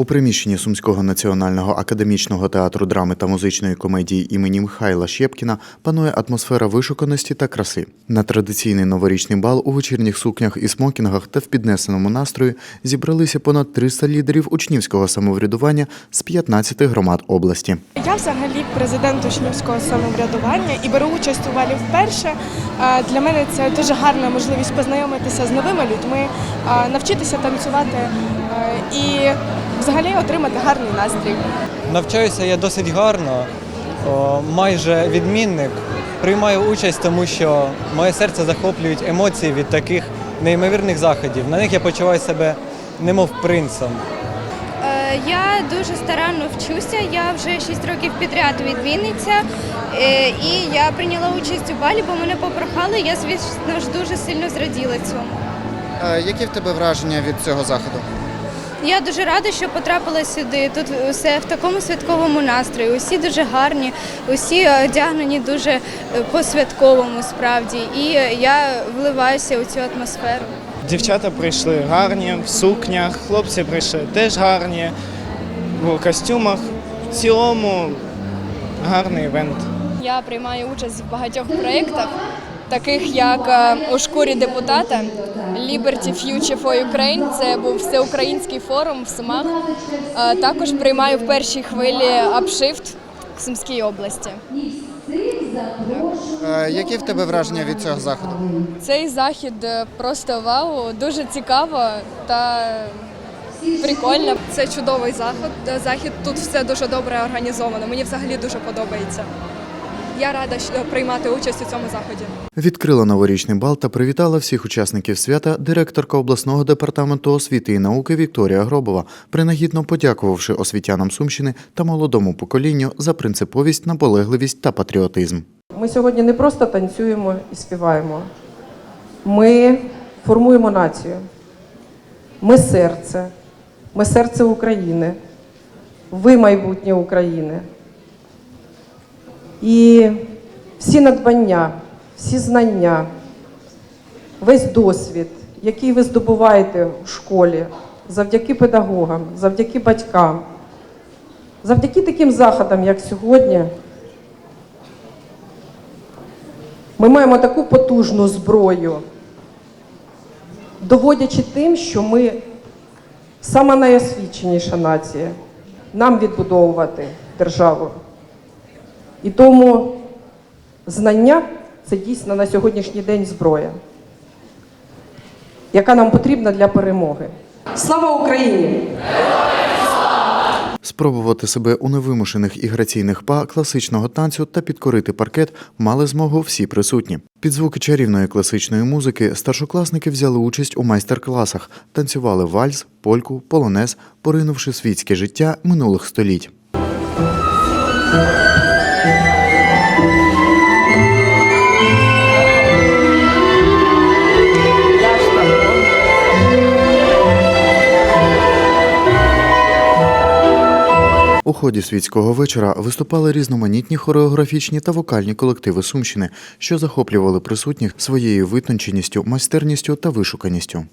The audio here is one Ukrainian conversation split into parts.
У приміщенні Сумського національного академічного театру драми та музичної комедії імені Михайла Щепкіна панує атмосфера вишуканості та краси. На традиційний новорічний бал у вечірніх сукнях і смокінгах та в піднесеному настрої зібралися понад 300 лідерів учнівського самоврядування з 15 громад області. Я взагалі президент учнівського самоврядування і беру участь у валі вперше. Для мене це дуже гарна можливість познайомитися з новими людьми, навчитися танцювати і взагалі отримати гарний настрій. Навчаюся я досить гарно, майже відмінник. Приймаю участь, тому що моє серце захоплюють емоції від таких неймовірних заходів. На них я почуваю себе немов принцем. Е, Я дуже старанно вчуся. Я вже 6 років підряд від Вінниця. Е, І я прийняла участь у балі, бо мене попрохали. Я, звісно ж, дуже сильно зраділа цьому. Е, Які в тебе враження від цього заходу? Я дуже рада, що потрапила сюди. Тут все в такому святковому настрої. Усі дуже гарні, усі е, одягнені дуже е, по-святковому справді. І е, я вливаюся у цю атмосферу. Дівчата прийшли гарні в сукнях, хлопці прийшли теж гарні в костюмах. В цілому гарний івент. Я приймаю участь в багатьох проєктах, таких як е, у шкурі депутата, Liberty Future for Ukraine. Це був всеукраїнський форум в Сумах. Е, Також приймаю в першій хвилі Upshift в Сумській області. Е, Які в тебе враження від цього заходу? Цей захід просто вау, дуже цікаво та прикольно. Це чудовий заход. Захід тут все дуже добре організовано. Мені взагалі дуже подобається. Я рада приймати участь у цьому заході. Відкрила новорічний бал та привітала всіх учасників свята директорка обласного департаменту освіти і науки Вікторія Гробова, принагідно подякувавши освітянам Сумщини та молодому поколінню за принциповість, наполегливість та патріотизм. Ми сьогодні не просто танцюємо і співаємо. Ми формуємо націю. Ми серце. Ми серце України. Ви майбутнє України. І всі надбання, всі знання, весь досвід, який ви здобуваєте в школі, завдяки педагогам, завдяки батькам, завдяки таким заходам, як сьогодні, Ми маємо таку потужну зброю, доводячи тим, що ми сама найосвіченіша нація, нам відбудовувати державу. І тому знання це дійсно на сьогоднішній день зброя, яка нам потрібна для перемоги. Слава Україні! Спробувати себе у невимушених і граційних па класичного танцю та підкорити паркет мали змогу всі присутні. Під звуки чарівної класичної музики старшокласники взяли участь у майстер-класах, танцювали вальс, польку, полонез, поринувши світське життя минулих століть. У ході світського вечора виступали різноманітні хореографічні та вокальні колективи Сумщини, що захоплювали присутніх своєю витонченістю, майстерністю та вишуканістю.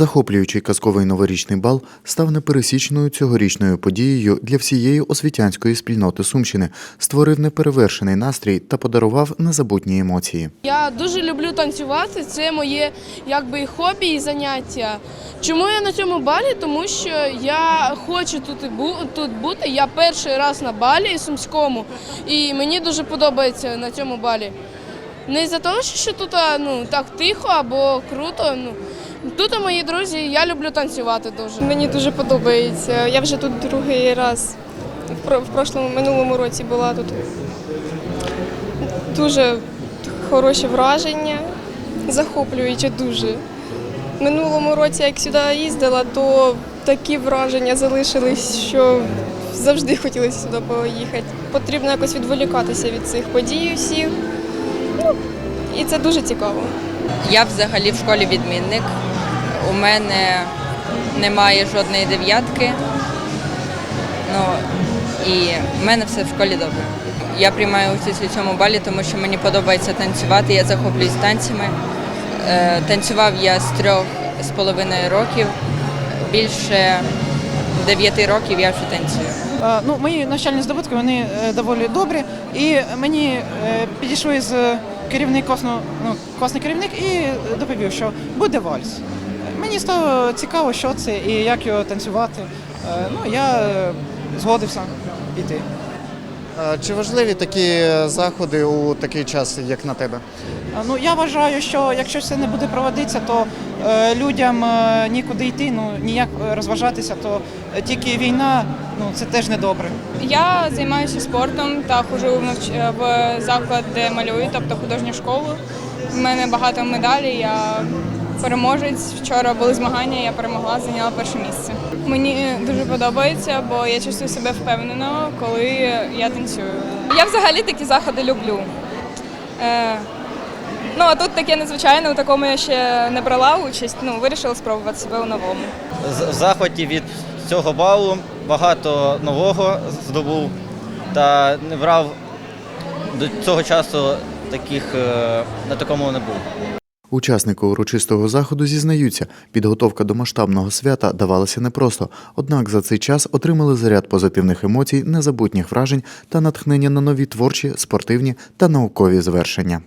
Захоплюючий казковий новорічний бал став непересічною цьогорічною подією для всієї освітянської спільноти Сумщини, створив неперевершений настрій та подарував незабутні емоції. Я дуже люблю танцювати. Це моє якби хобі і заняття. Чому я на цьому балі? Тому що я хочу тут тут бути. Я перший раз на балі сумському, і мені дуже подобається на цьому балі. Не за того, що тут ну так тихо або круто. Ну тут мої друзі, я люблю танцювати дуже. Мені дуже подобається. Я вже тут другий раз. В прошлому минулому році була тут. Дуже хороші враження, захоплююче дуже. Минулому році, як сюди їздила, то такі враження залишились, що завжди хотілося сюди поїхати. Потрібно якось відволікатися від цих подій усіх. Ну, і це дуже цікаво. Я взагалі в школі відмінник. У мене немає жодної дев'ятки. Ну і в мене все в школі добре. Я приймаю участь у цьому балі, тому що мені подобається танцювати. Я захоплююсь танцями. Е, Танцював я з трьох з половиною років. Більше дев'яти років я вже танцюю. Е, Ну, мої навчальні здобутки вони е, доволі добрі. І мені підійшов із керівник класного, ну, класний керівник і доповів, що буде вальс. Мені стало цікаво, що це і як його танцювати. Е, Ну, я згодився піти. Чи важливі такі заходи у такий час, як на тебе? Ну, я вважаю, що якщо це не буде проводитися, то людям е, нікуди йти, ну ніяк е, розважатися, то е, тільки війна, ну це теж недобре. Я займаюся спортом та ходжу в заклад, де малюю, тобто художню школу. У мене багато медалей. Я переможець. Вчора були змагання, я перемогла, зайняла перше місце. Мені дуже подобається, бо я чувствую себе впевнено, коли я танцюю. Я взагалі такі заходи люблю. Ну а тут таке незвичайне, у такому я ще не брала участь. Ну, вирішила спробувати себе у новому. В захваті від цього балу багато нового здобув та не брав до цього часу таких е, на такому не був. Учасники урочистого заходу зізнаються, підготовка до масштабного свята давалася непросто, однак за цей час отримали заряд позитивних емоцій, незабутніх вражень та натхнення на нові творчі, спортивні та наукові звершення.